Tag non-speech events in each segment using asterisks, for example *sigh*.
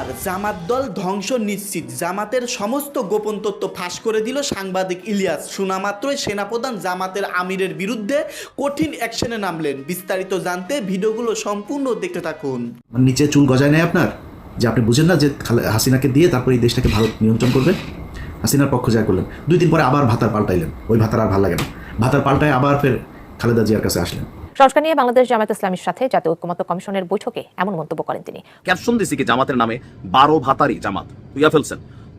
এবার জামাত দল ধ্বংস নিশ্চিত। জামাতের সমস্ত গোপন তথ্য ফাঁস করে দিল সাংবাদিক ইলিয়াস। শোনামাত্রই সেনাপ্রধান জামাতের আমিরের বিরুদ্ধে কঠিন অ্যাকশনে নামলেন। বিস্তারিত জানতে ভিডিওগুলো সম্পূর্ণ দেখতে থাকুন। নিচে চুল গজায় নেয় আপনার? যে আপনি বুঝেন না যে হাসিনাকে দিয়ে তারপরে এই দেশটাকে ভারত নিয়ন্ত্রণ করবে? হাসিনার পক্ষ জয় করলেন। দুই দিন পরে আবার ভাতার পাল্টাইলেন। ওই ভাতার আর ভালো লাগে না। ভাতার পাল্টায় আবার ফের খালেদা জিয়ার কাছে আসলেন। সংস্কার নিয়ে বাংলাদেশ জামায়াত ইসলামীর সাথে জাতীয় ঐক্যমত্য কমিশনের বৈঠকে এমন মন্তব্য করেন তিনি। ক্যাপশন দিছি কি জামাতের নামে বারো ভাতারি জামাত। ধুইয়া ফেলছেন।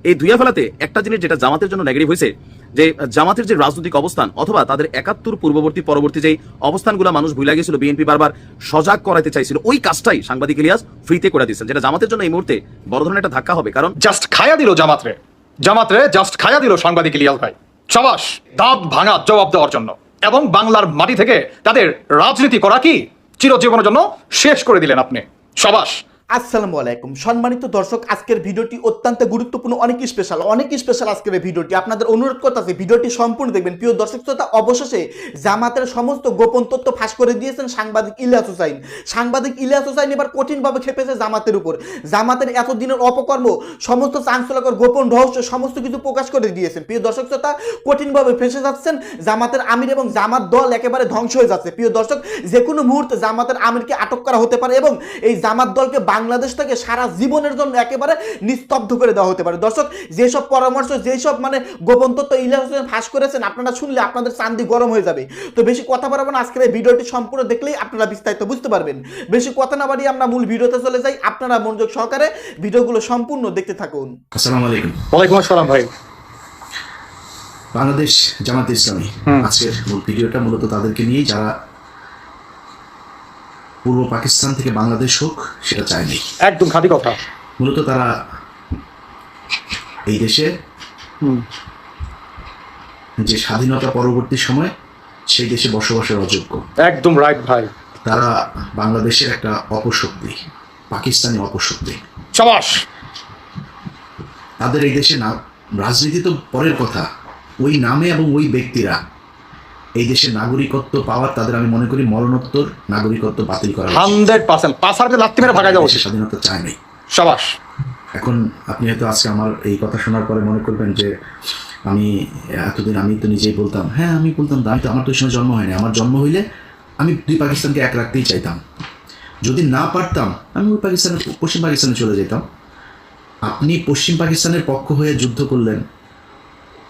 এই ধুইয়া ফেলাতে একটা জিনিস যেটা জামাতের জন্য নেগেটিভ হয়েছে যে জামাতের যে রাজনৈতিক অবস্থান অথবা তাদের একাত্তর পূর্ববর্তী পরবর্তী যে অবস্থানগুলো মানুষ ভুলে গেছিল বিএনপি বারবার সজাগ করাতে চাইছিল ওই কাজটাই সাংবাদিক ইলিয়াস ফ্রিতে করে দিচ্ছেন যেটা জামাতের জন্য এই মুহূর্তে বড় ধরনের একটা ধাক্কা হবে কারণ জাস্ট খায়া দিল জামাতরে। জামাতরে জাস্ট খায়া দিল সাংবাদিক ইলিয়াস ভাই। সবাস দাঁত ভাঙা জবাব দেওয়ার জন্য। এবং বাংলার মাটি থেকে তাদের রাজনীতি করা কি? চিরজীবনের জন্য শেষ করে দিলেন আপনি। সবাস। আসসালামু আলাইকুম। সম্মানিত দর্শক, আজকের ভিডিওটি অত্যন্ত গুরুত্বপূর্ণ, অনেক স্পেশাল অনেক স্পেশাল আজকের ভিডিওটি। আপনাদের অনুরোধ করতেছি, ভিডিওটি সম্পূর্ণ দেখবেন। প্রিয় দর্শক শ্রোতা, অবশেষে জামাতের সমস্ত গোপন তথ্য ফাঁস করে দিয়েছেন সাংবাদিক ইলিয়াস হুসাইন। সাংবাদিক ইলিয়াস হুসাইন এবার কঠিনভাবে খেপেছে জামাতের উপর। জামাতের এতদিনের অপকর্ম, সমস্ত চাঞ্চল্যকর গোপন রহস্য, সমস্ত কিছু প্রকাশ করে দিয়েছেন। প্রিয় দর্শক শ্রোতা, কঠিনভাবে ফেসে যাচ্ছেন জামাতের আমির এবং জামাত দল একেবারে ধ্বংস হয়ে যাচ্ছে। প্রিয় দর্শক যে কোনো মুহূর্তে জামাতের আমিরকে আটক করা হতে পারে এবং এই জামাত দলকে বাংলাদেশ থেকে সারা জীবনের জন্য একেবারে নিস্তব্ধ করে দেওয়া হতে পারে। দর্শক যেসব পরামর্শ যেসব মানে গোপন তথ্য ইলিয়াস হোসেন ফাঁস করেছেন আপনারা শুনলে আপনাদের চান্দি গরম হয়ে যাবে। তো বেশি কথা বাড়াবো না আজকের এই ভিডিওটি সম্পূর্ণ দেখলেই আপনারা বিস্তারিত বুঝতে পারবেন। বেশি কথা না বাড়িয়ে আমরা মূল ভিডিওতে চলে যাই। আপনারা মনোযোগ সহকারে ভিডিওগুলো সম্পূর্ণ দেখতে থাকুন। আসসালামু আলাইকুম। ওয়ালাইকুম আসসালাম ভাই। বাংলাদেশ জামাত ইসলামী। আজকের মূল ভিডিওটা মূলত তাদেরকে নিয়েই যারা পূর্ব পাকিস্তান থেকে বাংলাদেশ হোক সেটা চায়নি। একদম খাঁটি কথা। মূলত তারা এই দেশে যে স্বাধীনতা পরবর্তী সময় সেই দেশে বসবাসের অযোগ্য। একদম রাইট ভাই। তারা বাংলাদেশের একটা অপশক্তি পাকিস্তানি অপশক্তি। সবাস! তাদের এই দেশে না রাজনীতি তো পরের কথা। ওই নামে এবং ওই ব্যক্তিরা এই দেশে নাগরিকত্ব পাওয়ার তাদের আমি মনে করি মরণোত্তর নাগরিকত্ব বাতিল করা উচিত। হান্ড্রেড পার্সেন্ট পাশার লাত্তি মেরে ভাগাই দেওয়া স্বাধীনতা চায় নাই। সবাস। এখন আপনি হয়তো আজকে আমার এই কথা শোনার পরে মনে করবেন যে আমি এতদিন আমি তো নিজেই বলতাম হ্যাঁ আমি বলতাম আমি তো আমার তো সময় জন্ম হয়নি। আমার জন্ম হইলে আমি দুই পাকিস্তানকে এক রাখতেই চাইতাম। যদি না পারতাম আমি ওই পাকিস্তানে পশ্চিম পাকিস্তানে চলে যেতাম। আপনি পশ্চিম পাকিস্তানের পক্ষ হয়ে যুদ্ধ করলেন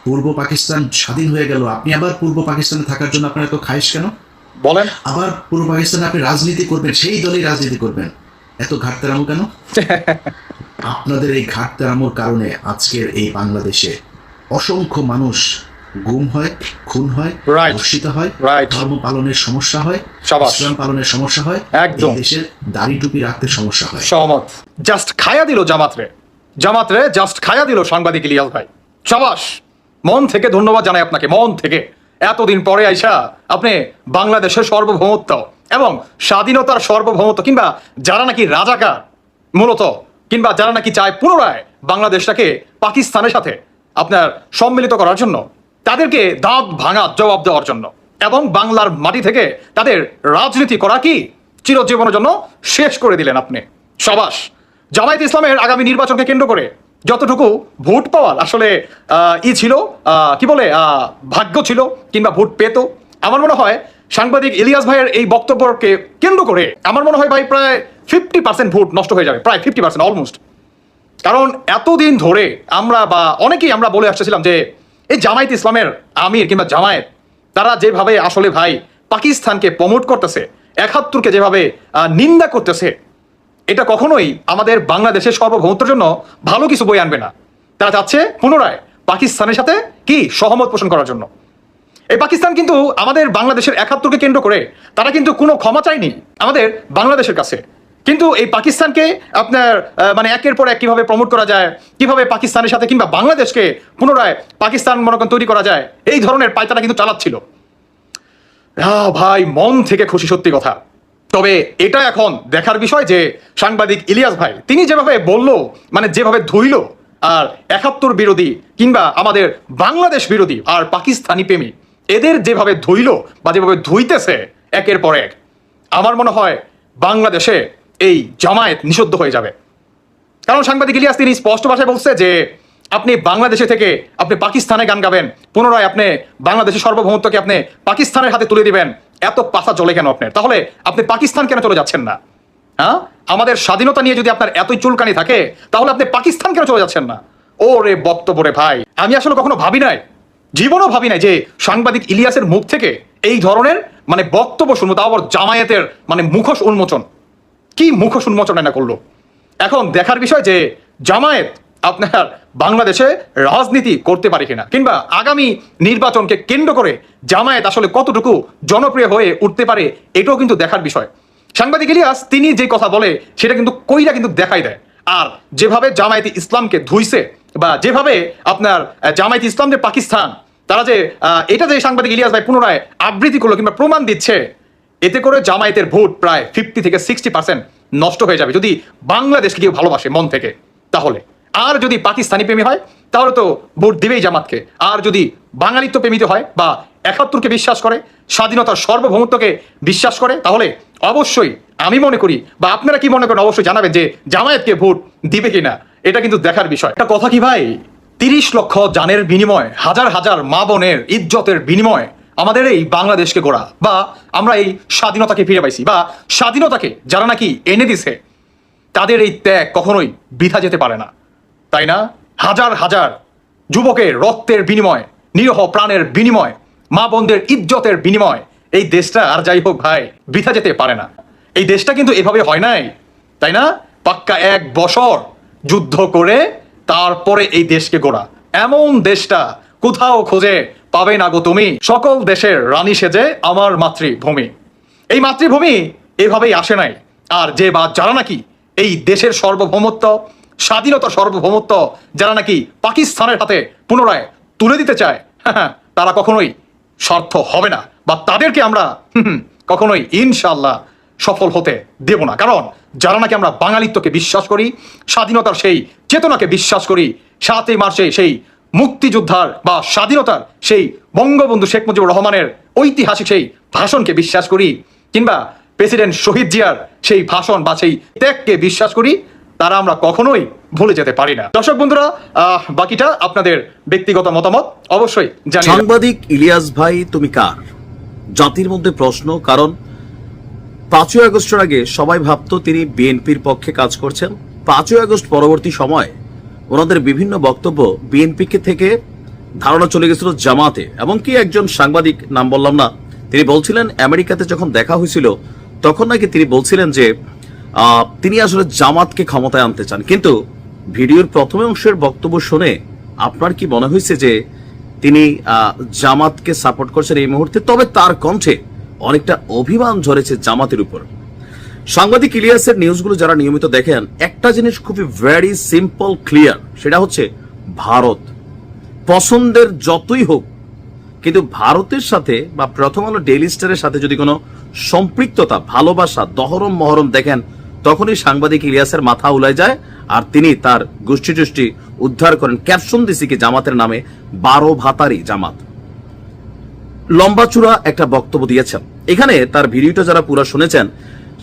পূর্ব পাকিস্তান স্বাধীন হয়ে গেল। আপনি আবার পূর্ব পাকিস্তানে থাকার জন্য আপনার এত খাইশ কেন? বলেন। আবার পূর্ব পাকিস্তানে আপনি রাজনীতি করবেন সেই দলেই রাজনীতি করবেন। এত ঘাটতেরামো কেন? *laughs* আপনাদের এই ঘাটতেরামোর কারণে আজকের এই বাংলাদেশে অসংখ্য মানুষ গুম হয় খুন হয়. ধর্ষিত হয়. ধর্ম পালনের সমস্যা হয়। ইসলাম পালনের সমস্যা হয় একদম। দেশের দাড়ি টুপি রাখতে সমস্যা হয়। সহমত। জাস্ট খায়া দিল জামাতরে। জামাতরে জাস্ট খায়া দিল সাংবাদিক ইলিয়াস ভাই। সবাস। মন থেকে ধন্যবাদ জানাই আপনাকে, মন থেকে। এতদিন পরে আইসা আপনি বাংলাদেশের সার্বভৌমত্ব এবং স্বাধীনতার সার্বভৌমত্ব কিংবা যারা নাকি রাজাকার মূলত কিংবা যারা নাকি চায় পুনরায় বাংলাদেশটাকে পাকিস্তানের সাথে আপনার সম্মিলিত করার জন্য, তাদেরকে দাঁত ভাঙা জবাব দেওয়ার জন্য এবং বাংলার মাটি থেকে তাদের রাজনীতি করা কি চিরজীবনের জন্য শেষ করে দিলেন আপনি। সবাস, জামায়াত ইসলামের আগামী নির্বাচনকে কেন্দ্র করে যতটুকু ভোট পাওয়ার, আসলে ই ছিল কি বলে ভাগ্য ছিল কিংবা ভোট পেত। আমার মনে হয় সাংবাদিক ইলিয়াস ভাইয়ের এই বক্তব্যকে কেন্দ্র করে আমার মনে হয় ভাই প্রায় ফিফটি পার্সেন্ট ভোট নষ্ট হয়ে যাবে, প্রায় ফিফটি পার্সেন্ট অলমোস্ট কারণ এতদিন ধরে আমরা বা অনেকেই আমরা বলে আসতেছিলাম যে, এই জামায়াত ইসলামের আমির কিংবা জামায়াত, তারা যেভাবে আসলে ভাই পাকিস্তানকে প্রমোট করতেছে, একাত্তরকে যেভাবে নিন্দা করতেছে এটা কখনোই আমাদের বাংলাদেশের সার্বভৌমত্বের জন্য ভালো কিছু বই আনবে না। তারা চাচ্ছে পুনরায় পাকিস্তানের সাথে কি সহমত পোষণ করার জন্য। এই পাকিস্তান কিন্তু আমাদের বাংলাদেশের একাত্তরকে কেন্দ্র করে তারা কিন্তু কোনো ক্ষমা চায়নি আমাদের বাংলাদেশের কাছে। কিন্তু এই পাকিস্তানকে আপনার মানে একের পর এক কীভাবে প্রমোট করা যায়, কীভাবে পাকিস্তানের সাথে কিংবা বাংলাদেশকে পুনরায় পাকিস্তান মনে করেন তৈরি করা যায়, এই ধরনের পায়তারা কিন্তু চালাচ্ছিল। ভাই, মন থেকে খুশি সত্যি কথা। তবে এটা এখন দেখার বিষয় যে সাংবাদিক ইলিয়াস ভাই, তিনি যেভাবে বলল মানে যেভাবে ধুইল, আর একাত্তর বিরোধী কিংবা আমাদের বাংলাদেশ বিরোধী আর পাকিস্তানি প্রেমী, এদের যেভাবে ধুইল বা যেভাবে ধুইতেছে একের পর এক, আমার মনে হয় বাংলাদেশে এই জামায়াত নিষিদ্ধ হয়ে যাবে। কারণ সাংবাদিক ইলিয়াস তিনি স্পষ্ট ভাষায় বলছে যে আপনি বাংলাদেশে থেকে আপনি পাকিস্তানে গান গাবেন, পুনরায় আপনি বাংলাদেশের সার্বভৌমত্বকে আপনি পাকিস্তানের হাতে তুলে দিবেন এত পাশা চলে কেন আপনার? তাহলে আপনি পাকিস্তান কেন চলে যাচ্ছেন না? হ্যাঁ? আমাদের স্বাধীনতা নিয়ে যদি আপনার এতই চুলকানি থাকে, তাহলে আপনি পাকিস্তান কেন চলে যাচ্ছেন না? ও রে বক্তব্য রে ভাই, আমি আসলে কখনো ভাবি নাই, জীবনও ভাবি নাই যে সাংবাদিক ইলিয়াসের মুখ থেকে এই ধরনের মানে বক্তব্য শুনব, তাও আবার জামায়াতের মানে মুখোশ উন্মোচন। কি মুখোশ উন্মোচন না করল? এখন দেখার বিষয় যে জামায়াত আপনার বাংলাদেশে রাজনীতি করতে পারে কিনা? কিংবা আগামী নির্বাচনকে কেন্দ্র করে জামায়াত আসলে কতটুকু জনপ্রিয় হয়ে উঠতে পারে, এটাও কিন্তু দেখার বিষয়। সাংবাদিক ইলিয়াস, তিনি যে কথা বলে, সেটা কিন্তু কইরা কিন্তু দেখাই দেয়। আর যেভাবে জামায়াতি ইসলামকে ধুইছে, বা যেভাবে আপনার জামায়াতি ইসলাম যে পাকিস্তান, তারা যে এটা যে সাংবাদিক ইলিয়াস ভাই পুনরায় আবৃত্তি করল কিংবা প্রমাণ দিচ্ছে, এতে করে জামায়াতের ভোট প্রায় ফিফটি থেকে সিক্সটি পার্সেন্ট নষ্ট হয়ে যাবে, যদি বাংলাদেশকে কেউ ভালোবাসে মন থেকে, তাহলে। আর যদি পাকিস্তানি প্রেমী হয়, তাহলে তো ভোট দিবেই জামাতকে। আর যদি বাঙালিত্ব প্রেমিত হয় বা একাত্তরকে বিশ্বাস করে, স্বাধীনতার সার্বভৌমত্বকে বিশ্বাস করে, তাহলে অবশ্যই আমি মনে করি বা আপনারা কি মনে করেন, অবশ্যই জানাবেন যে জামায়াতকে ভোট দিবে কিনা। এটা কিন্তু দেখার বিষয়। একটা কথা কি ভাই? তিরিশ লক্ষ জানের বিনিময়, হাজার হাজার মা বোনের ইজ্জতের বিনিময় আমাদের এই বাংলাদেশকে গড়া বা আমরা এই স্বাধীনতাকে ফিরে পাইছি বা স্বাধীনতাকে যারা নাকি এনে দিছে, তাদের এই ত্যাগ কখনোই বৃথা যেতে পারে না। তাই না? হাজার হাজার যুবকের রক্তের বিনিময়, নিরহ প্রাণের বিনিময়, মা বোনদের ইজ্জতের বিনিময়, এই দেশটা আর যাই হোক ভাই, বৃথা যেতে পারে না। এই দেশটা কিন্তু এভাবে হয় নাই, তাই না? পাক্কা এক বছর যুদ্ধ করে তারপরে এই দেশকে গোড়া। এমন দেশটা কোথাও খোঁজে পাবে না গো তুমি। সকল দেশের রানী সেজে আমার মাতৃভূমি। এই মাতৃভূমি এভাবেই আসে নাই। আর যে বা যারা নাকি এই দেশের সার্বভৌমত্ব স্বাধীনতার সার্বভৌমত্ব যারা নাকি পাকিস্তানের হাতে পুনরায় তুলে দিতে চায় হ্যাঁ, তারা কখনোই স্বার্থ হবে না বা তাদেরকে আমরা কখনোই ইনশাল্লাহ সফল হতে দেব না। কারণ যারা নাকি আমরা বাঙালিত্বকে বিশ্বাস করি স্বাধীনতার সেই চেতনাকে বিশ্বাস করি সাতই মার্চে সেই মুক্তিযোদ্ধার বা স্বাধীনতার সেই বঙ্গবন্ধু শেখ মুজিবুর রহমানের ঐতিহাসিক সেই ভাষণকে বিশ্বাস করি কিংবা প্রেসিডেন্ট শহীদ জিয়ার সেই ভাষণ বা সেই ত্যাগকে বিশ্বাস করি তারা আমরা কখনোই ভুলে যেতে পারি না। দর্শক বন্ধুরা বাকিটা আপনাদের ব্যক্তিগত মতামত অবশ্যই সাংবাদিক ইলিয়াস ভাই, তুমি কার? জাতির মধ্যে প্রশ্ন, কারণ পাঁচই আগস্টের আগে সবাই ভাবতো তিনি বিএনপির পক্ষে কাজ করছেন। পাঁচই আগস্ট পরবর্তী সময় ওনাদের বিভিন্ন বক্তব্য বিএনপিকে থেকে ধারণা চলে গেছিল জামাতে। এমনকি একজন সাংবাদিক, নাম বললাম না, তিনি বলছিলেন, আমেরিকাতে যখন দেখা হয়েছিল, তখন নাকি তিনি বলছিলেন যে তিনি আসলে জামাতকে ক্ষমতায় আনতে চান। কিন্তু ভিডিওর প্রথম অংশের বক্তব্য শুনে আপনার কি মনে হয়েছে যে তিনি জামাতকে সাপোর্ট করছেন এই মুহূর্তে? তবে তার কণ্ঠে অনেকটা অভিমান ঝরেছে জামাতের উপর। সাংবাদিক ইলিয়াসের নিউজগুলো যারা নিয়মিত দেখেন, একটা জিনিস খুবই ভেরি সিম্পল ক্লিয়ার সেটা হচ্ছে ভারত। পছন্দের যতই হোক, কিন্তু ভারতের সাথে বা প্রথম আলো ডেইলি স্টারের সাথে যদি কোনো সম্পৃক্ততা, ভালোবাসা দহরম মহরম দেখেন তখনই সাংবাদিক ইলিয়াসের মাথা উলায় যায় আর তিনি তার গোষ্ঠী টুষ্টি উদ্ধার করেন ক্যাপশন দিছি কি জামাতের নামে বারো ভাতারি জামাত। লম্বাচূড়া একটা বক্তব্য দিয়েছেন। এখানে তার ভিডিওটা যারা পুরা শুনেছেন,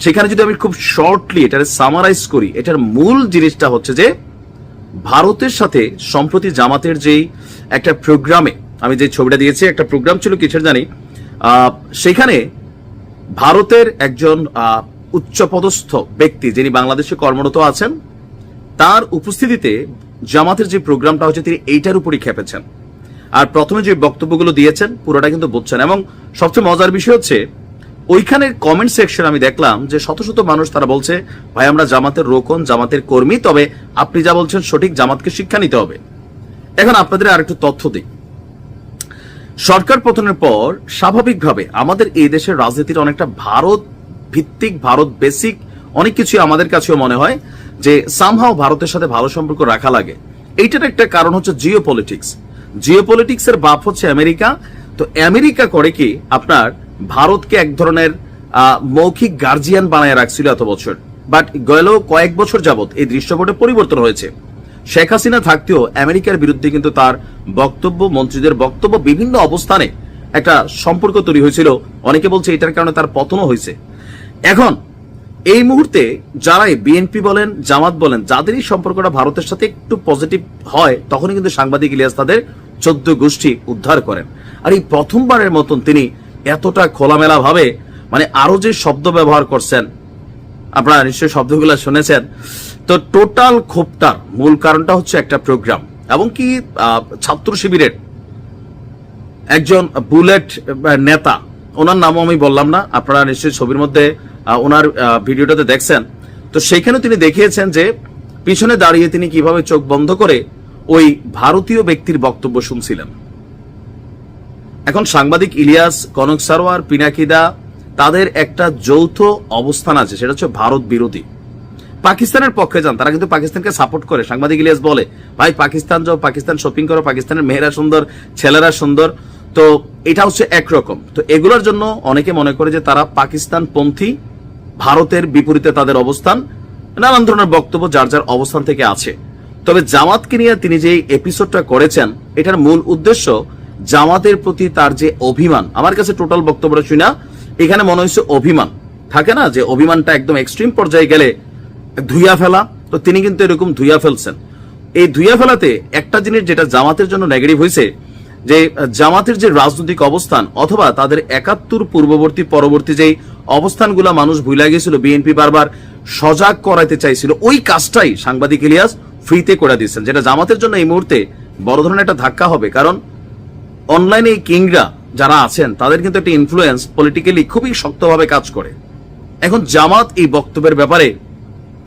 সেখানে যদি আমি খুব শর্টলি এটার সামারাইজ করি, এটার মূল জিনিসটা হচ্ছে যে, ভারতের সাথে সম্প্রতি জামাতের যেই একটা প্রোগ্রামে আমি যে ছবিটা দিয়েছি, একটা প্রোগ্রাম ছিল, কিসের জানি? সেখানে ভারতের একজন উচ্চপদস্থ ব্যক্তি যিনি বাংলাদেশে কর্মরত আছেন, তার উপস্থিতিতে জামাতের যে প্রোগ্রামটা হচ্ছে তিনি এইটার উপরই খেপেছেন। আর প্রথমে যে বক্তব্যগুলো দিয়েছেন, পুরোটা কিন্তু বুঝছেন। এবং সবচেয়ে মজার বিষয় হচ্ছে, ওইখানের কমেন্ট সেকশন আমি দেখলাম যে শত শত মানুষ তারা বলছে, ভাই, আমরা জামাতের রোকন, জামাতের কর্মী, তবে আপনি যা বলছেন সঠিক, জামাতকে শিক্ষা নিতে হবে। এখন আপনাদের আরেকটু তথ্য দিই। সরকার পতনের পর, স্বাভাবিকভাবে আমাদের এই দেশের রাজনীতির অনেকটা ভারত ভিত্তিক ভারত বেসিক অনেক কিছু আমাদের কাছেও মনে হয় যে সামহাও ভারতের সাথে ভালো সম্পর্ক রাখা লাগে। এইটার একটা কারণ হচ্ছে জিও পলিটিক্স জিও পলিটিক্সের বাপ হচ্ছে আমেরিকা। তো আমেরিকা করে কি আপনার ভারতকে এক ধরনের মৌখিক গার্জিয়ান বানায় রাখছিল এত বছর। বাট গেল কয়েক বছর যাবত এই দৃশ্যপটে পরিবর্তন হয়েছে। শেখ হাসিনা থাকতেও আমেরিকার বিরুদ্ধে কিন্তু তার বক্তব্য, মন্ত্রীদের বক্তব্য বিভিন্ন অবস্থানে একটা সম্পর্ক তৈরি হয়েছিল। অনেকে বলছে এটার কারণে তার পতনও হয়েছে। এখন, এই মুহূর্তে যারাই বিএনপি বলেন, জামাত বলেন, যাদেরই সম্পর্কটা ভারতের সাথে একটু পজিটিভ হয়, তখনই কিন্তু সাংবাদিক ইলিয়াস তাদের চোদ্দ গোষ্ঠী উদ্ধার করেন। আর এই প্রথমবারের মতন তিনি এতটা খোলামেলা ভাবে মানে আরও যে শব্দ ব্যবহার করছেন, আপনারা নিশ্চয়ই শব্দগুলো শুনেছেন, তো টোটাল ক্ষোভটার মূল কারণটা হচ্ছে একটা প্রোগ্রাম। এবং কি ছাত্র শিবিরের একজন বুলেট নেতা ওনার নামও আমি বললাম না, আপনারা নিশ্চয়ই ছবির মধ্যে ওনার ভিডিওটাতে দেখছেন। তো সেখানে তিনি দেখিয়েছেন যে পিছনে দাঁড়িয়ে তিনি কীভাবে চোখ বন্ধ করে ওই ভারতীয় ব্যক্তির বক্তব্য শুনছিলেন। এখন সাংবাদিক ইলিয়াস কনক সারোয়ার পিনাকিদা তাদের একটা যৌথ অবস্থান আছে, সেটা হচ্ছে ভারত বিরোধী। পাকিস্তানের পক্ষে যান, তারা কিন্তু পাকিস্তানকে সাপোর্ট করে। সাংবাদিক ইলিয়াস বলে, ভাই, পাকিস্তান যাও, পাকিস্তান শপিং করো, পাকিস্তানের মেয়েরা সুন্দর, ছেলেরা সুন্দর। তো এটা হচ্ছে একরকম তো এগুলোর জন্য অনেকে মনে করে যে তারা পাকিস্তান পন্থী ভারতের বিপরীতে তাদের অবস্থান, নানান ধরনের বক্তব্য যার যার অবস্থান থেকে আছে। তবে জামাতকে নিয়ে তিনি যে এপিসোডটা করেছেন, এটার মূল উদ্দেশ্য জামাতের প্রতি তার যে অভিমান। আমার কাছে টোটাল বক্তব্যটা শুই না। এখানে মনে হয়েছে অভিমান। থাকে না যে অভিমানটা একদম এক্সট্রিম পর্যায়ে গেলে ধুইয়া ফেলা। তো তিনি কিন্তু এরকম ধুইয়া ফেলছেন। এই ধুইয়া ফেলাতে একটা জিনিস যেটা জামাতের জন্য নেগেটিভ হয়েছে যে জামাতের যে রাজনৈতিক অবস্থান অথবা তাদের একাত্তর পূর্ববর্তী পরবর্তী যেই অবস্থানগুলো মানুষ ভুলে গেছিল, বিএনপি বারবার সজাগ করাইতে চাইছিল, ওই কাজটাই সাংবাদিক ইলিয়াস ফ্রিতে করে দিয়েছেন, যেটা জামাতের জন্য এই মুহূর্তে বড় ধরনের একটা ধাক্কা হবে। কারণ অনলাইনে এই কিংরা যারা আছেন, তাদের কিন্তু একটা ইনফ্লুয়েন্স পলিটিক্যালি খুবই শক্তভাবে কাজ করে। এখন জামাত এই বক্তব্যের ব্যাপারে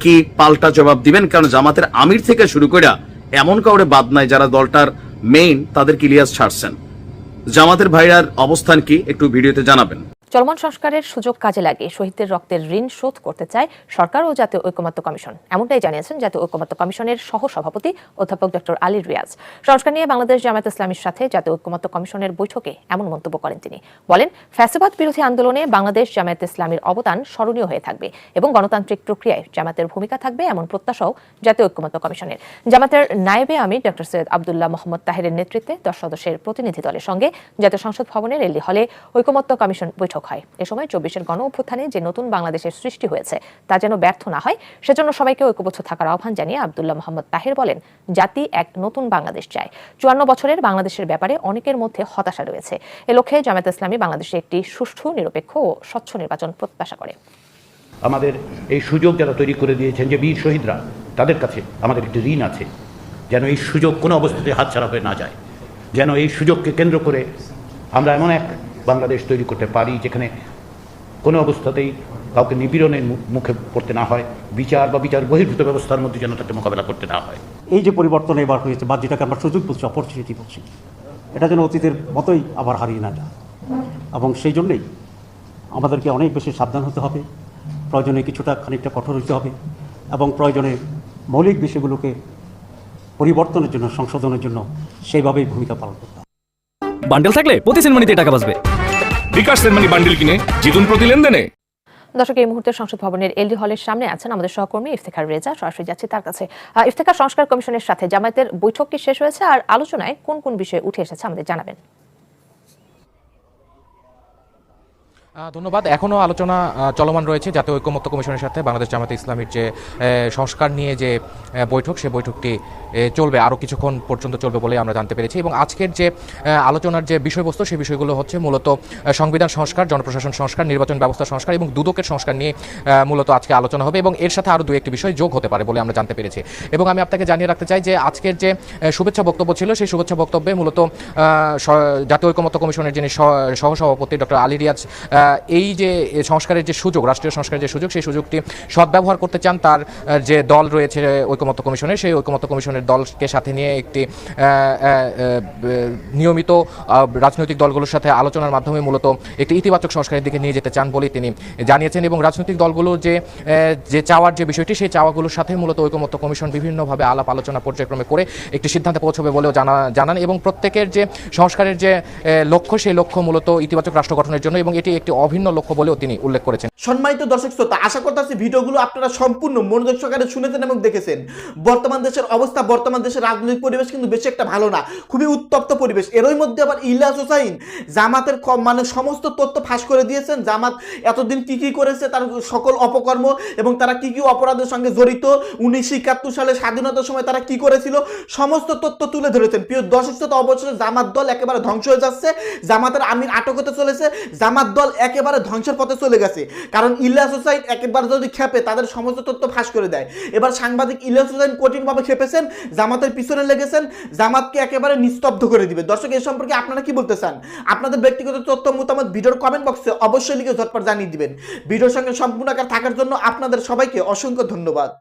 কি পাল্টা জবাব দিবেন? কারণ জামাতের আমির থেকে শুরু করে এমন কাউরে বাদ নাই যারা দলটার মেইন তাদেরকে ইলিয়াস ছাড়ছেন। জামাতের ভাইরার অবস্থান কি একটু ভিডিওতে জানাবেন। চলমান সংস্কারের সুযোগ কাজে লাগে। শহীদদের রক্তের ঋণ শোধ করতে চায় সরকার ও জাতীয় ঐকমত্য কমিশন। এমনটাই জানিয়েছেন জাতীয় ঐকমত্য কমিশনের সহ সভাপতি অধ্যাপক ডক্টর আলী রিয়াজ। সংস্কার নিয়ে বাংলাদেশ জামায়াত ইসলামীর সাথে জাতীয় ঐকমত্য কমিশনের বৈঠকে এমন মন্তব্য করেন তিনি। বলেন, ফ্যাসিবাদ বিরোধী আন্দোলনে বাংলাদেশ জামায়াত ইসলামীর অবদান স্মরণীয় হয়ে থাকবে এবং গণতান্ত্রিক প্রক্রিয়ায় জামাতের ভূমিকা থাকবে এমন প্রত্যাশাও জাতীয় ঐকমত্য কমিশনের। জামাতের নায়েবে আমি ডক্টর সৈয়দ আবদুল্লাহ মোহাম্মদ তাহেরের নেতৃত্বে দশ সদস্যের প্রতিনিধি দলের সঙ্গে জাতীয় সংসদ ভবনের এলডি হলে ঐকমত্য কমিশন বৈঠক হয় এ সময় চব্বিশের গণ অভ্যুত্থানে যে নতুন বাংলাদেশের সৃষ্টি হয়েছে, তা যেন ব্যর্থ না হয়, সেজন্য সবাইকে ঐক্যবদ্ধ থাকার আহ্বান জানিয়ে আবদুল্লাহ মোহাম্মদ তাহের বলেন, জাতি এক নতুন বাংলাদেশ চায়। চুয়ান্ন বছরের বাংলাদেশের ব্যাপারে অনেকের মধ্যে হতাশা রয়েছে। এ লক্ষ্যে জামায়াত ইসলামী বাংলাদেশে একটি সুষ্ঠু, নিরপেক্ষ ও স্বচ্ছ নির্বাচন প্রত্যাশা করে। আমাদের এই সুযোগ যারা তৈরি করে দিয়েছেন যে বীর শহীদরা, তাদের কাছে আমাদের একটি ঋণ আছে, যেন এই সুযোগ কোনো অবস্থাতে হাতছাড়া হয়ে না যায়। যেন এই সুযোগকে কেন্দ্র করে আমরা এমন এক বাংলাদেশ তৈরি করতে পারি যেখানে কোনো অবস্থাতেই কাউকে নিপীড়নের মুখে পড়তে না হয় বিচার বা বিচার বহির্ভূত ব্যবস্থার মধ্যে যেন তাকে মোকাবেলা করতে না হয়। এই যে পরিবর্তন এবার হয়েছে বা যেটাকে আমরা সুযোগ বলছি অপরচুনিটি বলছি এটা যেন অতীতের মতোই আবার হারিয়ে না যায়। এবং সেই জন্যেই আমাদেরকে অনেক বেশি সাবধান হতে হবে প্রয়োজনে কিছুটা খানিকটা কঠোর হতে হবে এবং প্রয়োজনে মৌলিক বিষয়গুলোকে পরিবর্তনের জন্য সংশোধনের জন্য সেইভাবেই ভূমিকা পালন করতে হবে। বান্ডেল থাকলে প্রতি সেনমানিতে টাকা বাঁচবে। বিকাশ সেনমানি বান্ডিল কিনে জিতুন প্রতি লেনদেনে। দর্শক, এই মুহূর্তে সংসদ ভবনের এলডি হলের সামনে আছেন আমাদের সহকর্মী ইফতেখার রেজা। সরাসরি যাচ্ছি তার কাছে। ইফতেখার সংস্কার কমিশনের সাথে জামায়াতের বৈঠক কি শেষ হয়েছে? আর আলোচনায় কোন কোন বিষয়ে উঠে এসেছে আমাদের জানাবেন। ধন্যবাদ। এখনও আলোচনা চলমান রয়েছে। জাতীয় ঐক্যমত্য কমিশনের সাথে বাংলাদেশ জামাতে ইসলামীর যে সংস্কার নিয়ে যে বৈঠক, সে বৈঠকটি চলবে। আরও কিছুক্ষণ পর্যন্ত চলবে বলে আমরা জানতে পেরেছি। এবং আজকের যে আলোচনার যে বিষয়বস্তু সেই বিষয়গুলো হচ্ছে মূলত সংবিধান সংস্কার, জনপ্রশাসন সংস্কার, নির্বাচন ব্যবস্থা সংস্কার এবং দুদকের সংস্কার নিয়ে মূলত আজকে আলোচনা হবে এবং এর সাথে আরও দু একটি বিষয় যোগ হতে পারে বলে আমরা জানতে পেরেছি। এবং আমি আপনাকে জানিয়ে রাখতে চাই যে, আজকের যে শুভেচ্ছা বক্তব্য ছিল, সেই শুভেচ্ছা বক্তব্যে মূলত জাতীয় ঐক্যমত্য কমিশনের যিনি সহসভাপতি ডক্টর আলী রিয়াজ এই যে সংস্কারের যে সুযোগ, রাষ্ট্রীয় সংস্কারের যে সুযোগ, সেই সুযোগটি সদ্ব্যবহার করতে চান তার যে দল রয়েছে ঐক্যমত্য কমিশনের, সেই ঐক্যমত্য কমিশনের দলকে সাথে নিয়ে একটি নিয়মিত রাজনৈতিক দলগুলোর সাথে আলোচনার মাধ্যমে মূলত একটি ইতিবাচক সংস্কারের দিকে নিয়ে যেতে চান বলেই তিনি জানিয়েছেন এবং রাজনৈতিক দলগুলোর যে যে চাওয়ার যে বিষয়টি, সেই চাওয়াগুলোর সাথে মূলত ঐক্যমত্য কমিশন বিভিন্নভাবে আলাপ আলোচনা পর্যায়ক্রমে করে একটি সিদ্ধান্তে পৌঁছবে বলেও জানা, জানান এবং প্রত্যেকের যে সংস্কারের যে লক্ষ্য, সেই লক্ষ্য মূলত ইতিবাচক রাষ্ট্র গঠনের জন্য এবং এটি একটি একটি অভিন্ন লক্ষ্য বলেও তিনি উল্লেখ করেছেন। সম্মানিত দর্শক শ্রোতা, আশা করতেছি ভিডিওগুলো আপনারা সম্পূর্ণ মনোযোগ সহকারে শুনেছেন এবং দেখেছেন। বর্তমান দেশের অবস্থা, বর্তমান দেশের রাজনৈতিক পরিবেশ কিন্তু বেশি একটা ভালো না, খুবই উত্তপ্ত পরিবেশ। এরই মধ্যে আবার ইলিয়াস হোসাইন, জামাতের মানে সমস্ত তথ্য ফাঁস করে দিয়েছেন। জামাত এতদিন কি কি করেছে তার সকল অপকর্ম এবং তারা কি কি অপরাধের সঙ্গে জড়িত উনিশশো একাত্তর সালে স্বাধীনতার সময় তারা কি করেছিল, সমস্ত তথ্য তুলে ধরেছেন। প্রিয় দর্শক শ্রোতা অবশ্যই জামাত দল একেবারে ধ্বংস হয়ে যাচ্ছে। জামাতের আমির আটক হতে চলেছে। জামাত দল একেবারে ধ্বংসের পথে চলে গেছে। কারণ ইলিয়াস হোসাইন একেবারে যদি খেপে, তাদের সমস্ত তথ্য ফাঁস করে দেয়। এবার সাংবাদিক ইলিয়াস হোসাইন কঠিনভাবে খেপেছেন, জামাতের পিছনে লেগেছেন, জামাতকে একেবারে নিস্তব্ধ করে দিবে। দর্শক এই সম্পর্কে আপনারা কি বলতে চান? আপনাদের ব্যক্তিগত তথ্য, মতামত ভিডিওর কমেন্ট বক্সে অবশ্যই লিখে ঝটপট জানিয়ে দিবেন। ভিডিওর সঙ্গে সম্পূর্ণ আকার থাকার জন্য আপনাদের সবাইকে অসংখ্য ধন্যবাদ।